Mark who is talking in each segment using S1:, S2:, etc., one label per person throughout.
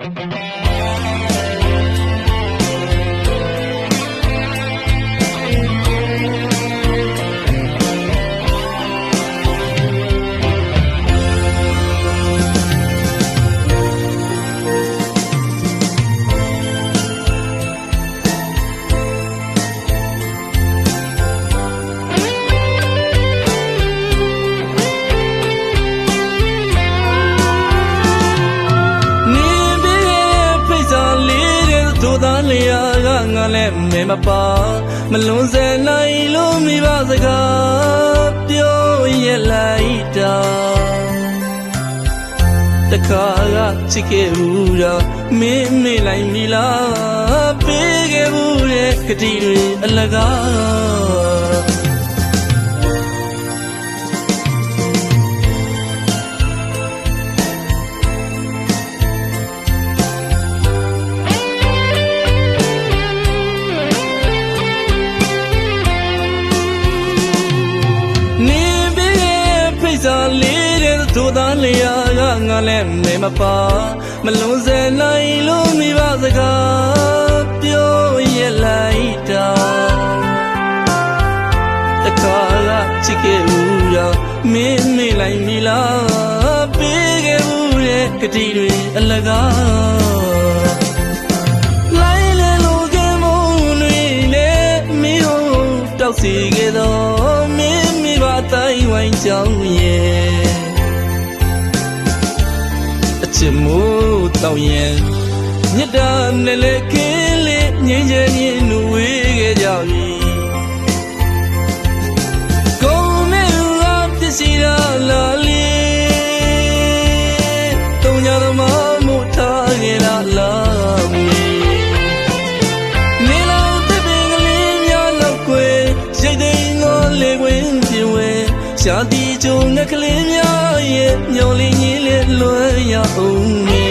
S1: Thank you. လည်းမဲမပါမလွန်စဲနိုင်လို့မိဘစကားပြောရလိုက်တာတခါကချစ်ခဲ့ဘူးတော့မင်းမေ့လိုက်ပြီလားပေးခဲ့ဘူးတဲ့ကတိတွေအလကား လေးတဲ့သို့သားလျာကငါလည်းမဲမပါမလွန်စဲနိုင်လို့မိဘစကားပြောရလိုက်တာတခါကချစ်ခဲ့ဦးတော့မင်းမေ့လိုက်ပြီလားပေးခဲ့ဦးတဲ့ကတိတွေအလကားလိုက်လေလိုကမုန်းတွေနဲ့မင်းဟိုတောက်စီခဲ့တော့မင်းမိဘတိုင်းဝိုင်းကြောင်းရဲ့ ချစ်မို့တောင်းရင်မြတ်တာနဲ့လေကင်းလေးငြိမ်းချမ်းရင် ရှာတီကြုံတဲ့ကလေးများရဲ့ညော်လင်းကြီးလေးလွယ်ရအောင်မေ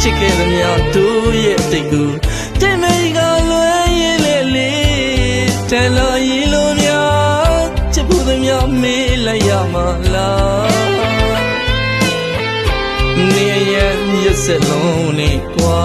S1: ချစ်ခဲ့သမျှတို့ရဲ့တိတ်ကူတင်မေကလွယ်ရင်လေလေတဲလာရင်လို့များချစ်ဖို့သမျှမေးလိုက်ရမှာလားနေရဲ့ရစက်လုံးနဲ့ကွာ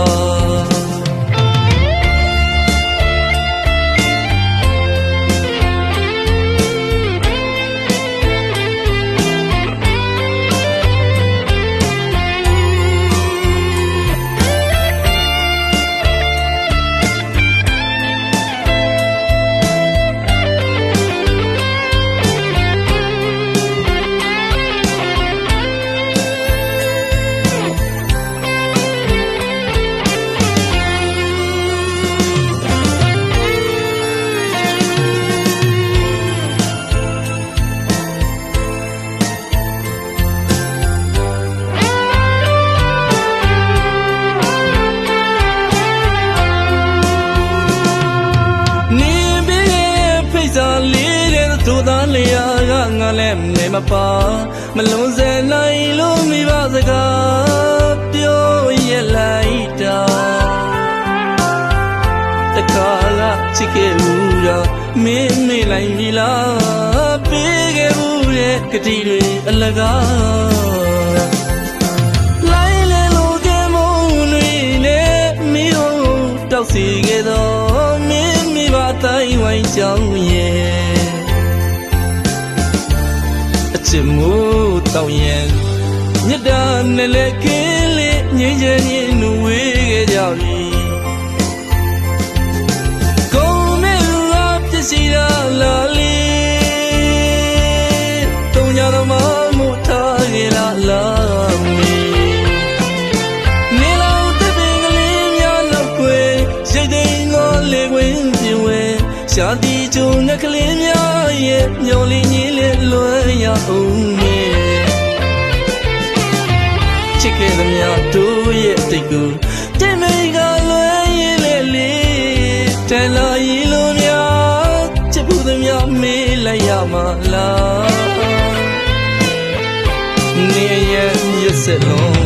S1: မပါမလွန်စဲနိုင်လို့မိဘစကားပြောရလိုက်တာတခါကချစ်ခဲ့ဦးတော့မင်းမေ့လိုက်ပြီလားပေးခဲ့ဦးတဲ့ကတိတွေအလကားလိုက်လေလိုကမုန်းတွေနဲ့မီးဟိုတောက်စီခဲ့တော့မင်းမိဘတိုင်းဝိုင်းကြောင်းရဲ့ အချစ်မို့တောင်းရင်မြတ်တာနဲ့လေကင်းလေးငြိမ်းချမ်းရင်နူဝေးခဲ့ကြပြီကိုမေလာပစ္စည်းလာလာလေးတုံညာတော်မမို့ထားခဲ့လာလာမီနေလောက်တဲ့ပင်ကလေးများလောက်ွယ်ရိတ်သိမ်းသောလေကွင်းပြင်ဝဲရှာတီကြုံတဲ့ကလေးများရဲ့ညော်လင်းကြီးလေးလွယ် ရအောင်မေချစ်ခဲ့သမျှတို့ရဲ့တိတ်ကိုတင်မေကလွယ်ရင်လေလေတဲလာရင်လို့များချစ်ဖို့သမျှမေးလိုက်ရမှာလားနေရဲ့ရစ်စက်လုံး